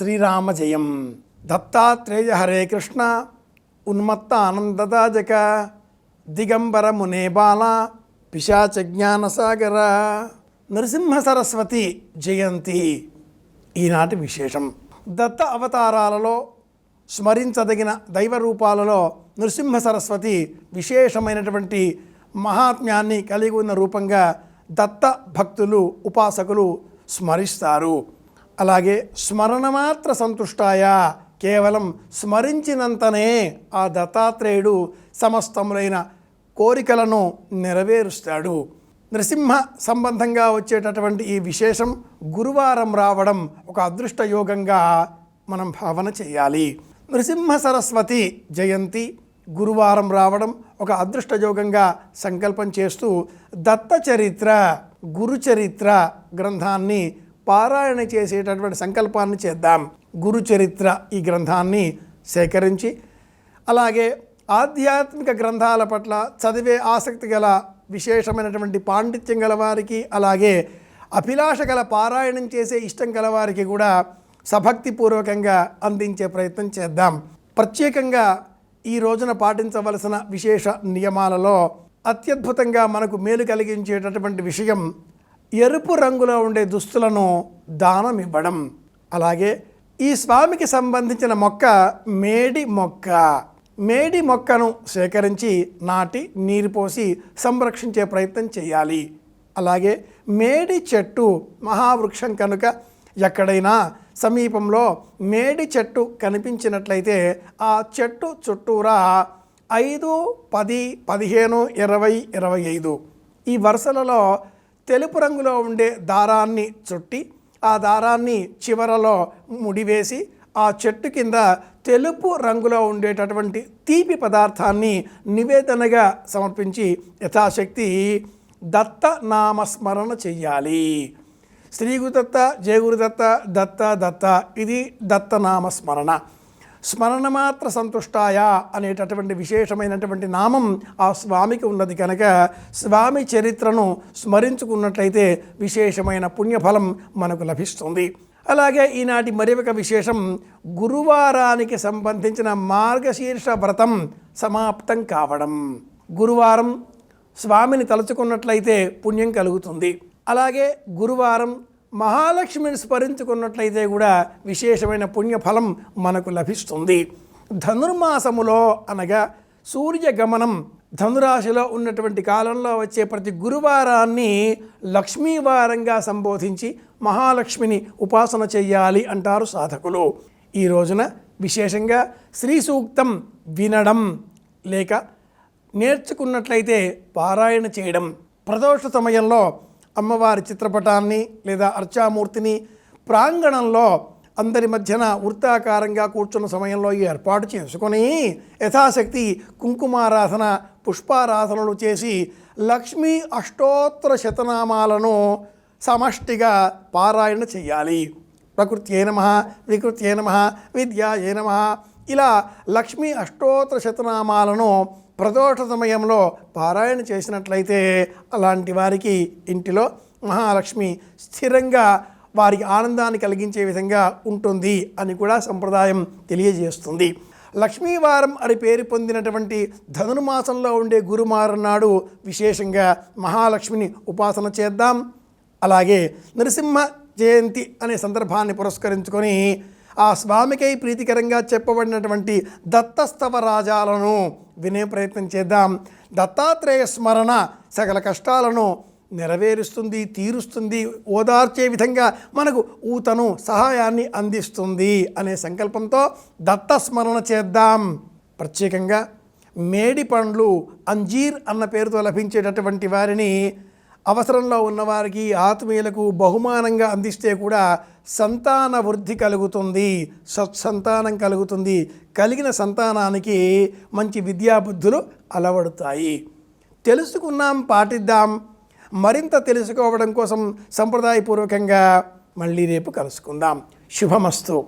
శ్రీరామ జయం దత్తాత్రేయ హరే కృష్ణ. ఉన్మత్త ఆనందదాజక. దిగంబర మునే బాల. పిశాచ జ్ఞానసాగర. నరసింహ సరస్వతి జయంతి. ఈనాటి విశేషం. దత్త అవతారాలలో స్మరించదగిన దైవ రూపాలలో నృసింహ సరస్వతి విశేషమైనటువంటి మహాత్మ్యాన్ని కలిగి ఉన్న రూపంగా దత్త భక్తులు ఉపాసకులు స్మరిస్తారు. అలాగే స్మరణ మాత్ర సంతుష్టాయ. కేవలం స్మరించినంతనే ఆ దత్తాత్రేయుడు సమస్తములైన కోరికలను నెరవేరుస్తాడు. నృసింహ సంబంధంగా వచ్చేటటువంటి ఈ విశేషం గురువారం రావడం ఒక అదృష్ట యోగంగా మనం భావన చేయాలి. నృసింహ సరస్వతి జయంతి గురువారం రావడం ఒక అదృష్ట యోగంగా సంకల్పం చేస్తూ దత్త చరిత్ర గురుచరిత్ర గ్రంథాన్ని పారాయణ చేసేటటువంటి సంకల్పాన్ని చేద్దాం. గురుచరిత్ర ఈ గ్రంథాన్ని సేకరించి అలాగే ఆధ్యాత్మిక గ్రంథాల పట్ల చదివే ఆసక్తి గల విశేషమైనటువంటి పాండిత్యం గల వారికి అలాగే అభిలాష గల పారాయణం చేసే ఇష్టం గల వారికి కూడా సభక్తిపూర్వకంగా అందించే ప్రయత్నం చేద్దాం. ప్రత్యేకంగా ఈ రోజున పాటించవలసిన విశేష నియమాలలో అత్యద్భుతంగా మనకు మేలు కలిగించేటటువంటి విషయం ఎరుపు రంగులో ఉండే దుస్తులను దానం ఇవ్వడం. అలాగే ఈ స్వామికి సంబంధించిన మొక్క మేడి మొక్క. మేడి మొక్కను సేకరించి నాటి నీరు పోసి సంరక్షించే ప్రయత్నం చేయాలి. అలాగే మేడి చెట్టు మహావృక్షం కనుక ఎక్కడైనా సమీపంలో మేడి చెట్టు కనిపించినట్లయితే ఆ చెట్టు చుట్టూరా ఐదు పది పదిహేను ఇరవై ఇరవై ఐదు ఈ వరుసలలో తెలుపు రంగులో ఉండే దారాన్ని చుట్టి ఆ దారాన్ని చివరలో ముడివేసి ఆ చెట్టు కింద తెలుపు రంగులో ఉండేటటువంటి తీపి పదార్థాన్ని నివేదనగా సమర్పించి యథాశక్తి దత్త నామస్మరణ చెయ్యాలి. శ్రీ గురుదత్త దత్త దత్త ఇది దత్తనామస్మరణ. స్మరణ మాత్ర సంతుష్టాయ అనేటటువంటి విశేషమైనటువంటి నామం ఆ స్వామికి ఉన్నది కనుక స్వామి చరిత్రను స్మరించుకున్నట్లయితే విశేషమైన పుణ్యఫలం మనకు లభిస్తుంది. అలాగే ఈనాటి మరి ఒక విశేషం గురువారానికి సంబంధించిన మార్గశీర్ష వ్రతం సమాప్తం కావడం. గురువారం స్వామిని తలుచుకున్నట్లయితే పుణ్యం కలుగుతుంది. అలాగే గురువారం మహాలక్ష్మిని స్మరించుకున్నట్లయితే కూడా విశేషమైన పుణ్యఫలం మనకు లభిస్తుంది. ధనుర్మాసములో అనగా సూర్యగమనం ధనురాశిలో ఉన్నటువంటి కాలంలో వచ్చే ప్రతి గురువారాన్ని లక్ష్మీవారంగా సంబోధించి మహాలక్ష్మిని ఉపాసన చేయాలి అంటారు సాధకులు. ఈ రోజున విశేషంగా శ్రీ సూక్తం వినడం లేక నేర్చుకున్నట్లయితే పారాయణ చేయడం ప్రదోష సమయంలో అమ్మవారి చిత్రపటాన్ని లేదా అర్చామూర్తిని ప్రాంగణంలో అందరి మధ్యన వృత్తాకారంగా కూర్చున్న సమయంలో ఈ ఏర్పాటు చేసుకొని యథాశక్తి కుంకుమారాధన పుష్పారాధనలు చేసి లక్ష్మీ అష్టోత్తర శతనామాలను సమష్టిగా పారాయణ చేయాలి. ప్రకృత్యే నమ వికృత్యే నమ విద్యాయే నమ. ఇలా లక్ష్మీ అష్టోత్తర శతనామాలను ప్రదోష సమయంలో పారాయణ చేసినట్లయితే అలాంటి వారికి ఇంటిలో మహాలక్ష్మి స్థిరంగా వారికి ఆనందాన్ని కలిగించే విధంగా ఉంటుంది అని కూడా సంప్రదాయం తెలియజేస్తుంది. లక్ష్మీవారం అని పేరు పొందినటువంటి ధనుర్మాసంలో ఉండే గురుమారు నాడు విశేషంగా మహాలక్ష్మిని ఉపాసన చేద్దాం. అలాగే నరసింహ జయంతి అనే సందర్భాన్ని పురస్కరించుకొని ఆ స్వామికై ప్రీతికరంగా చెప్పబడినటువంటి దత్తస్తవ రాజాలను వినే ప్రయత్నం చేద్దాం. దత్తాత్రేయ స్మరణ సకల కష్టాలను నెరవేరుస్తుంది తీరుస్తుంది ఓదార్చే విధంగా మనకు ఊతను సహాయాన్ని అందిస్తుంది అనే సంకల్పంతో దత్తస్మరణ చేద్దాం. ప్రత్యేకంగా మేడి పండ్లు అంజీర్ అన్న పేరుతో లభించేటటువంటి వారిని అవసరంలో ఉన్నవారికి ఆత్మీయులకు బహుమానంగా అందిస్తే కూడా సంతాన వృద్ధి కలుగుతుంది. సత్సంతానం కలుగుతుంది. కలిగిన సంతానానికి మంచి విద్యాబుద్ధులు అలవడుతాయి. తెలుసుకున్నాం పాటిద్దాం. మరింత తెలుసుకోవడం కోసం సంప్రదాయపూర్వకంగా మళ్ళీ రేపు కలుసుకుందాం. శుభమస్తు.